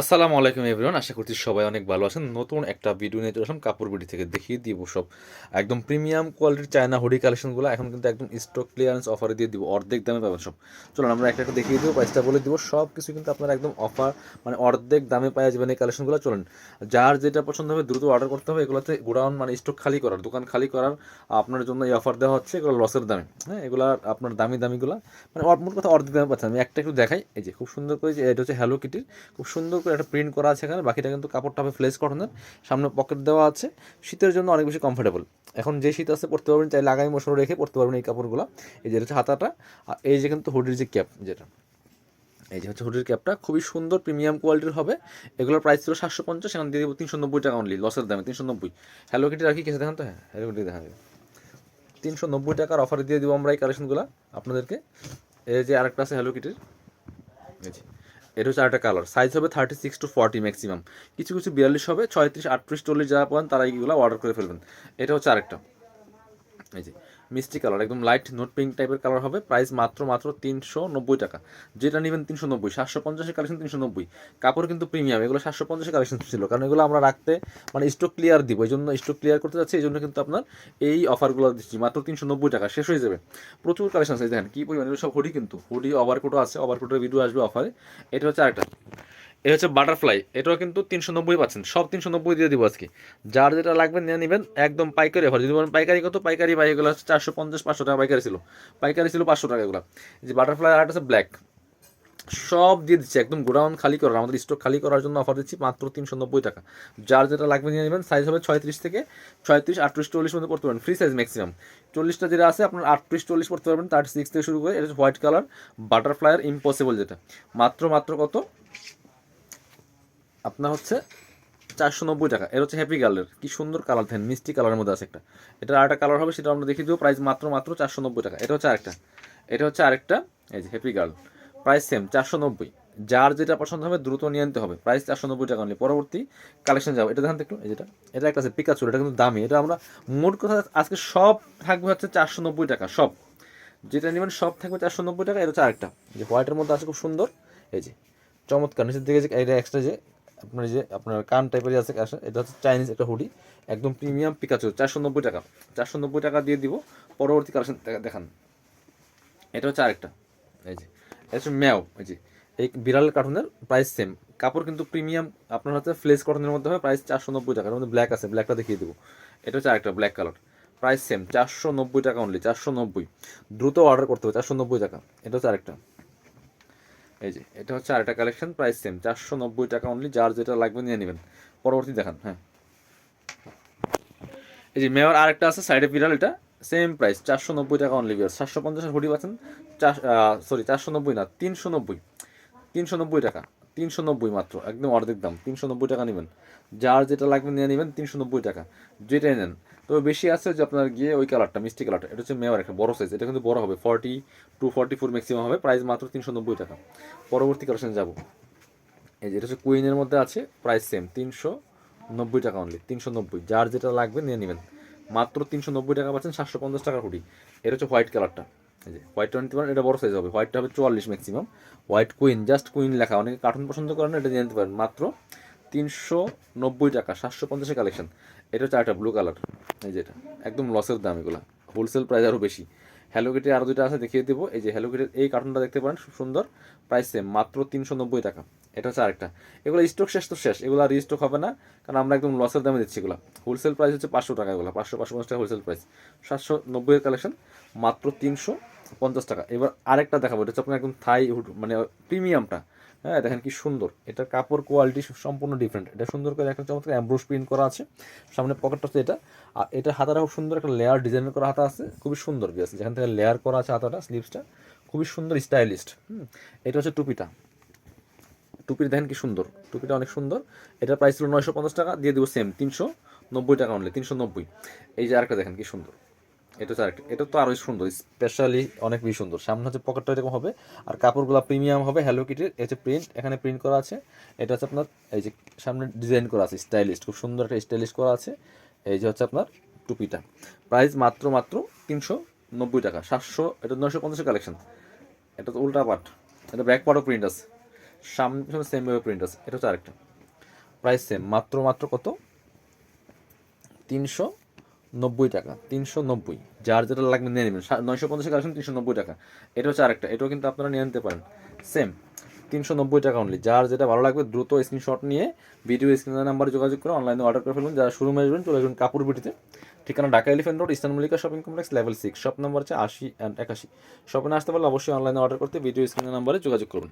আসসালামু আলাইকুম এভরিওয়ান, আশা করছি সবাই অনেক ভালো আছেন। নতুন একটা ভিডিও নিয়ে চলে আসলাম, কাপড় বিডি থেকে দেখিয়ে দিব সব। একদম প্রিমিয়াম কোয়ালিটির চায়না হুডি কালেকশনগুলো এখন কিন্তু একদম স্টক ক্লিয়ারেন্স অফারে দিয়ে দিব, অর্ধেক দামে পাবেন সব। চলুন, আমরা একটা একটা দেখিয়ে দিব প্রাইসটা বলে দিব সব কিছু কিন্তু আপনারা একদম অফার মানে অর্ধেক দামে পাওয়া যাবেন এই কালেকশনগুলো চলুন, যার যেটা পছন্দ হবে, দ্রুত অর্ডার করতে হবে, এগুলোতে গোডাউন মানে স্টক খালি করার, দোকান খালি করার আপনার জন্য এই অফার দেওয়া হচ্ছে, এগুলো লসের দামে। হ্যাঁ এগুলো আপনার দামি দামিগুলো মানে মোট কথা অর্ধেক দামে পাচ্ছেন। আমি একটা একটু দেখাই, এই যে খুব সুন্দর করে যে, এটা হচ্ছে হ্যালো কিটির খুব সুন্দর করে একটা প্রিন্ট করা আছে এখানে, বাকিটা কিন্তু কাপড়টা হবে ফ্লেস কটনের সামনে পকেট দেওয়া আছে। শীতের জন্য অনেক বেশি কমফোর্টেবল এখন যে শীত আছে পড়তে পারবেন, চাইলে আগামী বছর রেখে পড়তে পারবেন এই কাপড়গুলো। এই যে হচ্ছে হাতাটা, আর এই যে কিন্তু হুডির যে ক্যাপ যেটা, এই যে হচ্ছে হুডির ক্যাপটা খুবই সুন্দর প্রিমিয়াম কোয়ালিটির হবে। এগুলোর প্রাইস ছিল সাতশো পঞ্চাশ, এখন দিয়ে দেবো তিনশো নব্বই টাকা অনলি লসের দামে, তিনশো নব্বই। হ্যালো কিটি রাখি কিছু দেখান তো? হ্যাঁ হ্যালো কিটি দেখা যাবে তিনশো নব্বই টাকার অফারে দিয়ে দেবো আমরা এই কালেকশনগুলো আপনাদেরকে। এই যে আরেকটা আছে হ্যালো কিটির এই এটা হচ্ছে আরেকটা কালার সাইজ হবে thirty six to forty maximum কিছু কিছু বিয়াল্লিশ হবে, ছয়ত্রিশ, আটত্রিশ, চল্লিশ যারা পান তারা এইগুলো অর্ডার করে ফেলবেন। এটা হচ্ছে আরেকটা। এই যে মিষ্টি কালার, একদম লাইট নোট পিঙ্ক টাইপের কালার হবে। প্রাইস মাত্র মাত্র তিনশো নব্বই টাকা। যেটা নেবেন তিনশো নব্বই, সাতশো পঞ্চাশের কালেকশন তিনশো নব্বই। কাপড় কিন্তু প্রিমিয়াম এগুলো সাতশো পঞ্চাশের কালেকশন ছিল, কারণ এগুলো আমরা রাখতে মানে স্টক ক্লিয়ার দিব, এই জন্য স্টক ক্লিয়ার করতে যাচ্ছি, এই জন্য কিন্তু আপনার এই অফারগুলো দিচ্ছি, মাত্র তিনশো নব্বই টাকা, শেষ হয়ে যাবে। প্রচুর কালেকশন আছে, দেখেন কী পরিমাণ, এগুলো সব হুডি কিন্তু হুডি ওভারকোটও আছে ওভারকোটের ভিডিও আসবে অফারে এটা হচ্ছে আরেকটা। এটা হচ্ছে বাটারফ্লাই। এটাও কিন্তু তিনশো নব্বই পাচ্ছেন সব তিনশো নব্বই দিয়ে দিব আজকে। যার যেটা লাগবে নিয়ে নেবেন, একদম পাইকারি অফার। যদি বলেন পাইকারি কত? পাইকারি বাই এগুলো হচ্ছে চারশো পঞ্চাশ, পাঁচশো টাকা পাইকারি ছিল। পাইকারি ছিল পাঁচশো টাকা এগুলো। যে বাটারফ্লাই আর আছে ব্ল্যাক। সব দিয়ে দিচ্ছি, একদম গোডাউন খালি করার, আমাদের স্টক খালি করার জন্য অফার দিচ্ছি মাত্র তিনশো নব্বই টাকা। যার যেটা লাগবে নিয়ে নেবেন সাইজ হবে ছয়ত্রিশ থেকে ছয়ত্রিশ, আটত্রিশ, চল্লিশ মধ্যে পড়তে পারেন। ফ্রি সাইজ ম্যাক্সিমাম চল্লিশটা যেটা আছে, আপনার আটত্রিশ, চল্লিশ পড়তে পারবেন। থার্টি সিক্স থেকে শুরু করে, এটা হোয়াইট কালার বাটারফ্লাইয়ের ইম্পসিবল যেটা। মাত্র মাত্র কত? আপনার হচ্ছে চারশো নব্বই টাকা। এর হচ্ছে হ্যাপি গার্লের কি সুন্দর কালার দেন মিষ্টি কালারের মধ্যে আছে একটা। এটা আরেকটা কালার হবে, সেটা আমরা দেখিয়ে দেবো। প্রাইস মাত্র মাত্র চারশো নব্বই টাকা। এটা হচ্ছে আরেকটা। এটা হচ্ছে আরেকটা, এই যে হ্যাপি গার্ল প্রাইস সেম চারশো নব্বই। যার যেটা পছন্দ হবে, দ্রুত নিয়ে নিতে হবে। প্রাইস চারশো নব্বই টাকা নিলে পরবর্তী কালেকশন যাব। এটা দেখেন এই যেটা। এটা একটা আছে পিকাচুর এটা কিন্তু দামি। এটা আমরা মোট কথা আজকে সব থাকবে হচ্ছে চারশো নব্বই টাকা, সব। যেটা নেবেন সব থাকবে চারশো নব্বই টাকা। এটা হচ্ছে আরেকটা। যে হোয়াইটের মধ্যে আছে খুব সুন্দর। এই যে চমৎকার, নিচের দিকে যে এটা এক্সট্রা যে আপনার যে আপনার কান টাইপের আছে এটা হচ্ছে চাইনিজ একটা হুডি, একদম প্রিমিয়াম পিকাচু চারশো নব্বই টাকা। চারশো নব্বই টাকা দিয়ে দিব, পরবর্তী কালেকশন দেখান। এটা হচ্ছে আরেকটা, এই যে, এটা হচ্ছে ম্যাও, এই যে, এই বিড়াল কার্টুনের প্রাইস সেম কাপড় কিন্তু প্রিমিয়াম আপনার হচ্ছে ফ্লেস কটনের মধ্যে হবে প্রাইস চারশো নব্বই টাকা, এর মধ্যে ব্ল্যাক আছে ব্ল্যাকটা দেখিয়ে দেবো। এটা হচ্ছে আরেকটা ব্ল্যাক কালার প্রাইস সেম চারশো নব্বই টাকা অনলি চারশো নব্বই। দ্রুত অর্ডার করতে হবে, চারশো নব্বই টাকা। এটা হচ্ছে আরেকটা। এই যে, এটা হচ্ছে আরেকটা কালেকশন প্রাইস সেম চারশো নব্বই টাকা অনলি যার যেটা লাগবে নিয়ে নেবেন। পরবর্তী দেখান হ্যাঁ। এই যে, মেয়র আরেকটা আছে সাইডে বিড়াল, এটা সেম প্রাইস চারশো নব্বই টাকা অনলি বিয়ার সাতশো পঞ্চাশের হুডি পাচ্ছেন, চার সরি চারশো নব্বই না, তিনশো নব্বই। তিনশো নব্বই টাকা, তিনশো নব্বই মাত্র, একদম অর্ধেক দাম, তিনশো নব্বই টাকা নেবেন। যার যেটা লাগবে নিয়ে নেবেন, তিনশো নব্বই টাকা। যেটাই নেন তবে বেশি আছে যে আপনার গিয়ে ওই কালারটা, মিষ্টি কালারটা। এটা হচ্ছে মেয়র একটা, বড় সাইজ এটা কিন্তু বড় হবে forty two forty four maximum হবে। প্রাইস মাত্র তিনশো নব্বই টাকা। পরবর্তী কালেকশন যাব। এই যে, এটা হচ্ছে কুইনের মধ্যে আছে প্রাইস সেম তিনশো নব্বই টাকা অনলি তিনশো নব্বই। যার যেটা লাগবে নিয়ে নেবেন। মাত্র তিনশো নব্বই টাকা পাচ্ছেন, সাতশো পঞ্চাশ টাকার হুডি এটা হচ্ছে হোয়াইট কালারটা এই যে হোয়াইট টোয়েন্টি ওয়ান এটা বড় সাইজ হবে। হোয়াইটটা হবে চুয়াল্লিশ maximum white queen just queen লেখা। অনেকে কার্টুন পছন্দ করেন এটা নিয়ে নিতে পারেন। মাত্র তিনশো নব্বই টাকা, সাতশো পঞ্চাশের কালেকশন এটা হচ্ছে একটা ব্লু কালার এই যেটা একদম লসের দাম এগুলো। হোলসেল প্রাইস আরও বেশি। হ্যালো কিটি আরও দুটো আছে, দেখিয়ে দেবো। এই যে হ্যালো কিটির এই কার্টুনটা দেখতে পারেন, খুব সুন্দর। প্রাইস সেম মাত্র তিনশো নব্বই টাকা। এটা হচ্ছে আরেকটা। এগুলো স্টক শেষ তো শেষ, এগুলো আর রিস্টক হবে না, কারণ আমরা একদম লসের দামে দিচ্ছি এগুলো। হোলসেল প্রাইস হচ্ছে পাঁচশো টাকা এগুলো, পাঁচশো পাঁচশো পঞ্চাশ টাকা হোলসেল প্রাইস সাতশো নব্বইয়ের কালেকশন মাত্র তিনশো পঞ্চাশ টাকা। এবার আরেকটা দেখাবো, এটা হচ্ছে আপনার একদম থাই মানে প্রিমিয়ামটা হ্যাঁ দেখেন কি সুন্দর। এটার কাপড় কোয়ালিটি সম্পূর্ণ ডিফারেন্ট এটা সুন্দর করে একটা চমৎকার অ্যাম্ব্রোস প্রিন্ট করা আছে। সামনে পকেটটা হচ্ছে এটা। আর এটা হাতাটা খুব সুন্দর একটা লেয়ার ডিজাইন করা হাতা আছে। খুবই সুন্দর বিয়াস যেখান থেকে লেয়ার করা আছে হাতাটা স্লিভসটা খুবই সুন্দর স্টাইলিস্ট হুম, এটা হচ্ছে টুপিটা। টুপির দেখেন কি সুন্দর। টুপিটা অনেক সুন্দর। এটার প্রাইস ছিল নয়শো পঞ্চাশ টাকা, দিয়ে দেবো সেম তিনশো নব্বই টাকা অনলি তিনশো নব্বই। এই যে আরেকটা দেখেন কি সুন্দর। এটা আরেকটা, এটা তো আরোই সুন্দর স্পেশালি অনেক বেশি সুন্দর। সামনে হচ্ছে পকেটটা এরকম হবে, আর কাপড়গুলো প্রিমিয়াম হবে হ্যালো কিটির এই হচ্ছে প্রিন্ট এখানে প্রিন্ট করা আছে। এটা হচ্ছে আপনার, এই যে সামনে ডিজাইন করা আছে স্টাইলিস্ট খুব সুন্দর একটা স্টাইলিশ করা আছে। এই যে হচ্ছে আপনার টুপিটা। প্রাইস মাত্র মাত্র তিনশো নব্বই টাকা, সাতশো, এটা নয়শো পঞ্চাশের কালেকশন এটা তো উল্টা পাট, এটা ব্যাক পার্টও প্রিন্ট আছে, সামনে পিছনে সেম ভাবে প্রিন্ট আছে, এটা হচ্ছে আরেকটা। প্রাইস সেম মাত্র মাত্র কত? তিনশো নব্বই টাকা, তিনশো নব্বই। যার যেটা লাগবে নিয়ে নেবেন। নয়শো পঞ্চাশ কালেকশন, তিনশো নব্বই টাকা। এটা হচ্ছে আরেকটা। এটাও কিন্তু আপনারা নিয়ে নিতে পারেন। সেম, তিনশো নব্বই টাকা অনলি যার যেটা ভালো লাগবে, দ্রুত স্ক্রিনশট নিয়ে ভিডিও স্ক্রিনের নাম্বারে যোগাযোগ করে অনলাইনে অর্ডার করে ফেলুন। যারা শুরু আসবেন, চলে আসবেন কাপড় বিটিতে ঠিকানা Dhaka elephant road eastern Mallika shopping complex level six shop number হচ্ছে আশি অ্যান্ড একাশি। শপে আসতে পারলে অবশ্যই অনলাইনে অর্ডার করতে ভিডিও স্ক্রিনের নাম্বারে যোগাযোগ করুন।